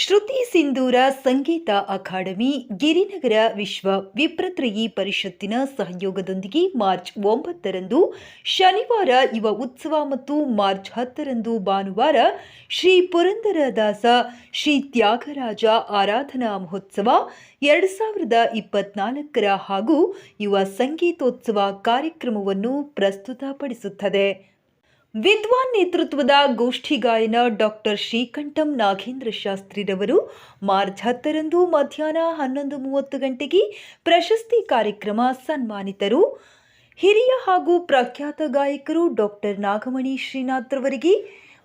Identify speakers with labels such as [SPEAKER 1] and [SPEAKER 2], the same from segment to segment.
[SPEAKER 1] ಶ್ರುತಿ ಸಿಂಧೂರ ಸಂಗೀತ academy, Girinagar ವಿಶ್ವ ವಿಪ್ರತ್ರಯಿ ಪರಿಷತ್ತಿನ ಸಹಯೋಗದೊಂದಿಗೆ ಮಾರ್ಚ್ ಒಂಬತ್ತರಂದು, ಶನಿವಾರ ಯುವ ಉತ್ಸವ ಮತ್ತು ಮಾರ್ಚ್ ಹತ್ತರಂದು ಭಾನುವಾರ ಶ್ರೀ ಪುರಂದರದಾಸ, ಶ್ರೀ ತ್ಯಾಗರಾಜ ಆರಾಧನಾ ಮಹೋತ್ಸವ ಎರಡು ಸಾವಿರದ ಇಪ್ಪತ್ನಾಲ್ಕರ ಹಾಗೂ ಯುವ ಸಂಗೀತೋತ್ಸವ ಕಾರ್ಯಕ್ರಮವನ್ನು ಪ್ರಸ್ತುತಪಡಿಸುತ್ತದೆ. ವಿದ್ವಾನ್ ನೇತೃತ್ವದ ಗೋಷ್ಠಿ ಗಾಯನ ಡಾಕ್ಟರ್ ಶ್ರೀಕಂಠಂ ನಾಗೇಂದ್ರ ಶಾಸ್ತ್ರಿರವರು ಮಾರ್ಚ್ ಹತ್ತರಂದು ಮಧ್ಯಾಹ್ನ ಹನ್ನೊಂದು ಮೂವತ್ತು ಗಂಟೆಗೆ ಪ್ರಶಸ್ತಿ ಕಾರ್ಯಕ್ರಮ ಸನ್ಮಾನಿತರು. ಹಿರಿಯ ಹಾಗೂ ಪ್ರಖ್ಯಾತ ಗಾಯಕರು ಡಾಕ್ಟರ್ ನಾಗಮಣಿ ಶ್ರೀನಾಥ್ ರವರಿಗೆ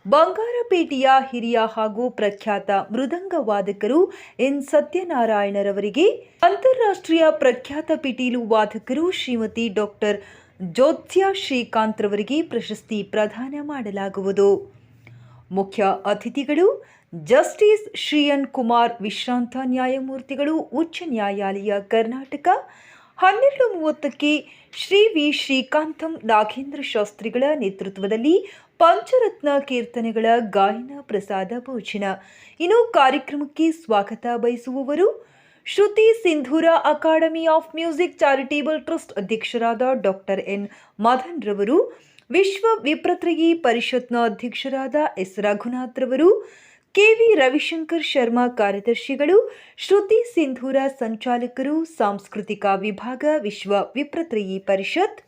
[SPEAKER 1] ಬಂಗಾರಪೇಟೆಯ ಹಿರಿಯ ಹಾಗೂ ಪ್ರಖ್ಯಾತ ಮೃದಂಗ ವಾದಕರು ಎನ್ ಸತ್ಯನಾರಾಯಣರವರಿಗೆ ಅಂತಾರಾಷ್ಟ್ರೀಯ ಪ್ರಖ್ಯಾತ ಪಿಟೀಲು ವಾದಕರು ಶ್ರೀಮತಿ ಡಾಕ್ಟರ್ ಜ್ಯೋತ್ಸ್ಯ ಶ್ರೀಕಾಂತ್ ರವರಿಗೆ ಪ್ರಶಸ್ತಿ ಪ್ರದಾನ ಮಾಡಲಾಗುವುದು. ಮುಖ್ಯ ಅತಿಥಿಗಳು ಜಸ್ಟಿಸ್ ಶ್ರೀಯನ್ ಕುಮಾರ್ ವಿಶ್ರಾಂತ ನ್ಯಾಯಮೂರ್ತಿಗಳು, ಉಚ್ಚ ನ್ಯಾಯಾಲಯ ಕರ್ನಾಟಕ, ಹನ್ನೆರಡು ಮೂವತ್ತಕ್ಕೆ ಶ್ರೀ ವಿ. ಶ್ರೀಕಾಂತಂ ನಾಗೇಂದ್ರ ಶಾಸ್ತ್ರಿಗಳ ನೇತೃತ್ವದಲ್ಲಿ ಪಂಚರತ್ನ ಕೀರ್ತನೆಗಳ ಗಾಯನ ಪ್ರಸಾದ ಭೋಜನ. ಇನ್ನು ಕಾರ್ಯಕ್ರಮಕ್ಕೆ ಸ್ವಾಗತ ಬಯಸುವವರು Shruti Sindhura academy of music charitable trust ಅಧ್ಯಕ್ಷರಾದ ಡಾಕ್ಟರ್ ಎನ್ ಮದನ್ ರವರು, ವಿಶ್ವ ವಿಪ್ರತ್ರಯಿ ಪರಿಷತ್ನ ಅಧ್ಯಕ್ಷರಾದ ಎಸ್ ರಘುನಾಥ್ ರವರು ಕೆವಿ ರವಿಶಂಕರ್ ಶರ್ಮಾ ಕಾರ್ಯದರ್ಶಿಗಳು, ಶ್ರುತಿ ಸಿಂಧೂರ ಸಂಚಾಲಕರು, ಸಾಂಸ್ಕೃತಿಕ ವಿಭಾಗ, ವಿಶ್ವ ವಿಪ್ರತ್ರಯಿ ಪರಿಷತ್.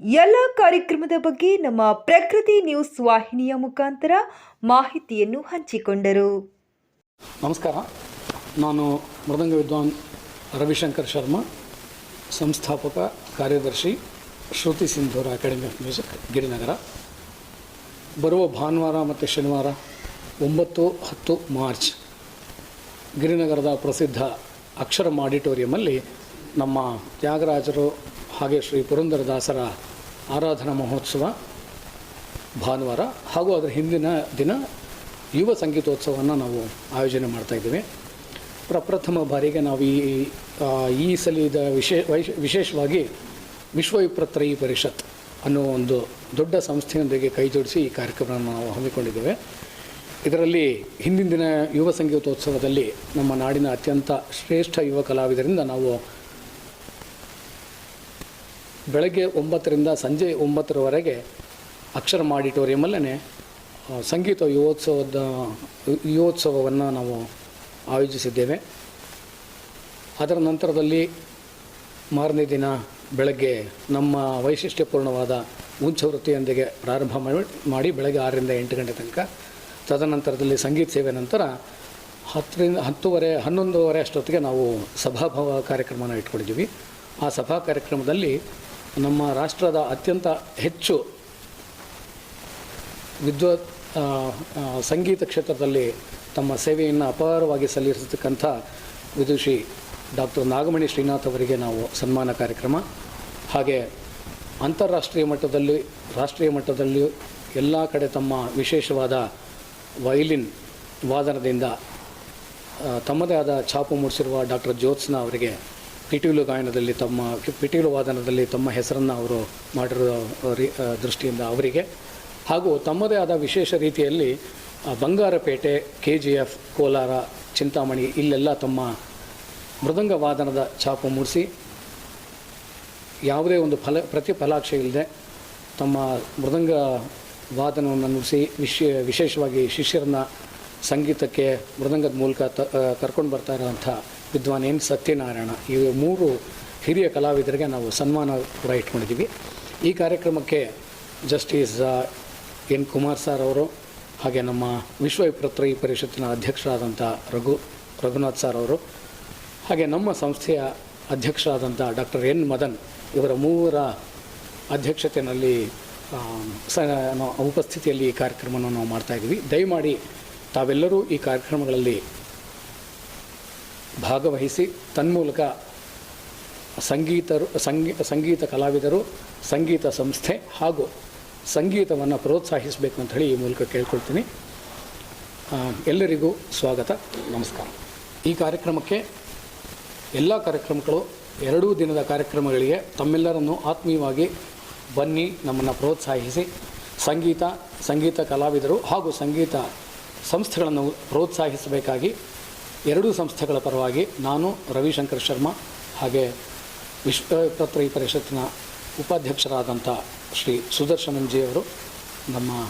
[SPEAKER 1] ಎಲ್ಲ ಕಾರ್ಯಕ್ರಮದ ಬಗ್ಗೆ ನಮ್ಮ ಪ್ರಕೃತಿ ನ್ಯೂಸ್ ವಾಹಿನಿಯ ಮುಖಾಂತರ ಮಾಹಿತಿಯನ್ನು ಹಂಚಿಕೊಂಡರು.
[SPEAKER 2] ನಮಸ್ಕಾರ. ನಾನು ಮೃದಂಗ ವಿದ್ವಾನ್ ರವಿಶಂಕರ್ ಶರ್ಮಾ, ಸಂಸ್ಥಾಪಕ, ಕಾರ್ಯದರ್ಶಿ Shruti Sindhura academy of music Girinagar. ಬರುವ ಭಾನುವಾರ ಮತ್ತು ಶನಿವಾರ ಒಂಬತ್ತು ಹತ್ತು ಮಾರ್ಚ್ ಗಿರಿನಗರದ ಪ್ರಸಿದ್ಧ ಅಕ್ಷರ ಆಡಿಟೋರಿಯಮಲ್ಲಿ ನಮ್ಮ ತ್ಯಾಗರಾಜರು ಹಾಗೆ ಶ್ರೀ ಪುರಂದರದಾಸರ ಆರಾಧನಾ ಮಹೋತ್ಸವ ಭಾನುವಾರ ಹಾಗೂ ಅದರ ಹಿಂದಿನ ದಿನ ಯುವ ಸಂಗೀತೋತ್ಸವವನ್ನು ನಾವು ಆಯೋಜನೆ ಮಾಡ್ತಾ ಇದ್ದೇವೆ. ಪ್ರಪ್ರಥಮ ಬಾರಿಗೆ ನಾವು ಈ ಈ ಸಲಿದ ವಿಶೇ, ವೈಶ್, ವಿಶೇಷವಾಗಿ ವಿಶ್ವ ವಿಪ್ರತ್ರಯಿ ಪರಿಷತ್ ಅನ್ನೋ ಒಂದು ದೊಡ್ಡ ಸಂಸ್ಥೆಯೊಂದಿಗೆ ಕೈ ಜೋಡಿಸಿ ಈ ಕಾರ್ಯಕ್ರಮವನ್ನು ನಾವು ಹಮ್ಮಿಕೊಂಡಿದ್ದೇವೆ. ಇದರಲ್ಲಿ ಹಿಂದಿನ ದಿನ ಯುವ ಸಂಗೀತೋತ್ಸವದಲ್ಲಿ ನಮ್ಮ ನಾಡಿನ ಅತ್ಯಂತ ಶ್ರೇಷ್ಠ ಯುವ ಕಲಾವಿದರಿಂದ ನಾವು ಬೆಳಗ್ಗೆ ಒಂಬತ್ತರಿಂದ ಸಂಜೆ ಒಂಬತ್ತರವರೆಗೆ ಅಕ್ಷರ ಮಾಡಿಟೋರಿಯಮಲ್ಲೇ ಸಂಗೀತ ಯುವೋತ್ಸವದ, ಯುವೋತ್ಸವವನ್ನು ನಾವು ಆಯೋಜಿಸಿದ್ದೇವೆ. ಅದರ ನಂತರದಲ್ಲಿ ಮಾರನೇ ದಿನ ಬೆಳಗ್ಗೆ ನಮ್ಮ ವೈಶಿಷ್ಟ್ಯಪೂರ್ಣವಾದ ಉಂಚವೃತ್ತಿಯೊಂದಿಗೆ ಪ್ರಾರಂಭ ಮಾಡಿ ಮಾಡಿ ಬೆಳಗ್ಗೆ ಆರರಿಂದ ಎಂಟು ಗಂಟೆ ತನಕ. ತದನಂತರದಲ್ಲಿ ಸಂಗೀತ ಸೇವೆ ನಂತರ ಹತ್ತರಿಂದ ಹತ್ತುವರೆ ಹನ್ನೊಂದುವರೆ ಅಷ್ಟೊತ್ತಿಗೆ ನಾವು ಸಭಾಭವ ಕಾರ್ಯಕ್ರಮನ ಇಟ್ಕೊಂಡಿದ್ದೀವಿ. ಆ ಸಭಾ ಕಾರ್ಯಕ್ರಮದಲ್ಲಿ ನಮ್ಮ ರಾಷ್ಟ್ರದ ಅತ್ಯಂತ ಹೆಚ್ಚು ವಿದ್ವತ್ ಸಂಗೀತ ಕ್ಷೇತ್ರದಲ್ಲಿ ತಮ್ಮ ಸೇವೆಯನ್ನು ಅಪಾರವಾಗಿ ಸಲ್ಲಿಸತಕ್ಕಂಥ ವಿದುಷಿ ಡಾಕ್ಟರ್ ನಾಗಮಣಿ ಶ್ರೀನಾಥ್ ಅವರಿಗೆ ನಾವು ಸನ್ಮಾನ ಕಾರ್ಯಕ್ರಮ. ಹಾಗೆ ಅಂತಾರಾಷ್ಟ್ರೀಯ ಮಟ್ಟದಲ್ಲಿ, ರಾಷ್ಟ್ರೀಯ ಮಟ್ಟದಲ್ಲಿಯೂ ಎಲ್ಲ ಕಡೆ ತಮ್ಮ ವಿಶೇಷವಾದ ವಯಲಿನ್ ವಾದನದಿಂದ ತಮ್ಮದೇ ಆದ ಛಾಪು ಮೂಡಿಸಿರುವ ಡಾಕ್ಟರ್ ಜ್ಯೋತ್ಸ್ನ ಅವರಿಗೆ ಪಿಟೀಲು ಗಾಯನದಲ್ಲಿ ತಮ್ಮ, ಪಿಟೀಲು ವಾದನದಲ್ಲಿ ತಮ್ಮ ಹೆಸರನ್ನು ಅವರು ಮಾಡಿರೋ ದೃಷ್ಟಿಯಿಂದ ಅವರಿಗೆ ಹಾಗೂ ತಮ್ಮದೇ ಆದ ವಿಶೇಷ ರೀತಿಯಲ್ಲಿ Bangarapete K G F Kolar, Chintamani ಇಲ್ಲೆಲ್ಲ ತಮ್ಮ ಮೃದಂಗ ವಾದನದ ಛಾಪು ಮೂಡಿಸಿ, ಯಾವುದೇ ಒಂದು ಫಲ, ಪ್ರತಿಫಲಾಕ್ಷೆ ಇಲ್ಲದೆ ತಮ್ಮ ಮೃದಂಗ ವಾದನವನ್ನು ನುಡಿಸಿ ವಿಶ್ ವಿಶೇಷವಾಗಿ ಶಿಷ್ಯರನ್ನ ಸಂಗೀತಕ್ಕೆ ಮೃದಂಗದ ಮೂಲಕ ತ ಕರ್ಕೊಂಡು ಬರ್ತಾ ಇರೋಂಥ ವಿದ್ವಾನ್ ಎನ್ ಸತ್ಯನಾರಾಯಣ. ಈ ಮೂರು ಹಿರಿಯ ಕಲಾವಿದರಿಗೆ ನಾವು ಸನ್ಮಾನ ಕೂಡ ಇಟ್ಕೊಂಡಿದ್ದೀವಿ. ಈ ಕಾರ್ಯಕ್ರಮಕ್ಕೆ ಜಸ್ಟಿಸ್ ಎನ್ ಕುಮಾರ್ ಸರ್ ಅವರು, ಹಾಗೆ ನಮ್ಮ ವಿಶ್ವ ಪತ್ರಿಕೆ ಪರಿಷತ್ತಿನ ಅಧ್ಯಕ್ಷರಾದಂಥ ರಘು ರಘುನಾಥ್ ಸರ್ ಅವರು, ಹಾಗೆ ನಮ್ಮ ಸಂಸ್ಥೆಯ ಅಧ್ಯಕ್ಷರಾದಂಥ ಡಾಕ್ಟರ್ ಎನ್ ಮದನ್ ಇವರ ಮೂವರ ಅಧ್ಯಕ್ಷತೆಯಲ್ಲಿ ಸ ಉಪಸ್ಥಿತಿಯಲ್ಲಿ ಈ ಕಾರ್ಯಕ್ರಮವನ್ನು ನಾವು ಮಾಡ್ತಾ ಇದ್ದೀವಿ. ದಯಮಾಡಿ ತಾವೆಲ್ಲರೂ ಈ ಕಾರ್ಯಕ್ರಮಗಳಲ್ಲಿ ಭಾಗವಹಿಸಿ, ತನ್ಮೂಲಕ ಸಂಗೀತರು, ಸಂಗೀ, ಸಂಗೀತ ಕಲಾವಿದರು, ಸಂಗೀತ ಸಂಸ್ಥೆ ಹಾಗೂ ಸಂಗೀತವನ್ನು ಪ್ರೋತ್ಸಾಹಿಸಬೇಕು ಅಂತ ಹೇಳಿ ಈ ಮೂಲಕ ಕೇಳ್ಕೊಳ್ತೀನಿ. ಎಲ್ಲರಿಗೂ ಸ್ವಾಗತ, ನಮಸ್ಕಾರ. ಈ ಕಾರ್ಯಕ್ರಮಕ್ಕೆ ಎಲ್ಲ ಕಾರ್ಯಕ್ರಮಗಳು ಎರಡೂ ದಿನದ ಕಾರ್ಯಕ್ರಮಗಳಿಗೆ ತಮ್ಮೆಲ್ಲರನ್ನು ಆತ್ಮೀಯವಾಗಿ ಬನ್ನಿ, ನಮ್ಮನ್ನು ಪ್ರೋತ್ಸಾಹಿಸಿ. ಸಂಗೀತ ಸಂಗೀತ ಕಲಾವಿದರು ಹಾಗೂ ಸಂಗೀತ ಸಂಸ್ಥೆಗಳನ್ನು ಪ್ರೋತ್ಸಾಹಿಸಬೇಕಾಗಿ ಎರಡೂ ಸಂಸ್ಥೆಗಳ ಪರವಾಗಿ ನಾನು ರವಿಶಂಕರ್ ಶರ್ಮಾ ಹಾಗೆ ವಿಶ್ವಪತ್ರಯಿ ಪರಿಷತ್ತಿನ ಉಪಾಧ್ಯಕ್ಷರಾದಂಥ ಶ್ರೀ ಸುದರ್ಶನಂಜಿಯವರು, ನಮ್ಮ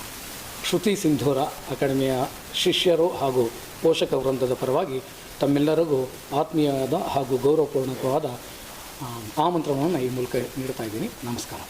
[SPEAKER 2] ಶ್ರುತಿ ಸಿಂಧೂರ ಅಕಾಡೆಮಿಯ ಶಿಷ್ಯರು ಹಾಗೂ ಪೋಷಕ ವೃಂದದ ಪರವಾಗಿ ತಮ್ಮೆಲ್ಲರಿಗೂ ಆತ್ಮೀಯವಾದ ಹಾಗೂ ಗೌರವಪೂರ್ಣಕವಾದ ಆಮಂತ್ರಣವನ್ನು ಈ ಮೂಲಕ ನೀಡ್ತಾ ಇದ್ದೀನಿ. ನಮಸ್ಕಾರ.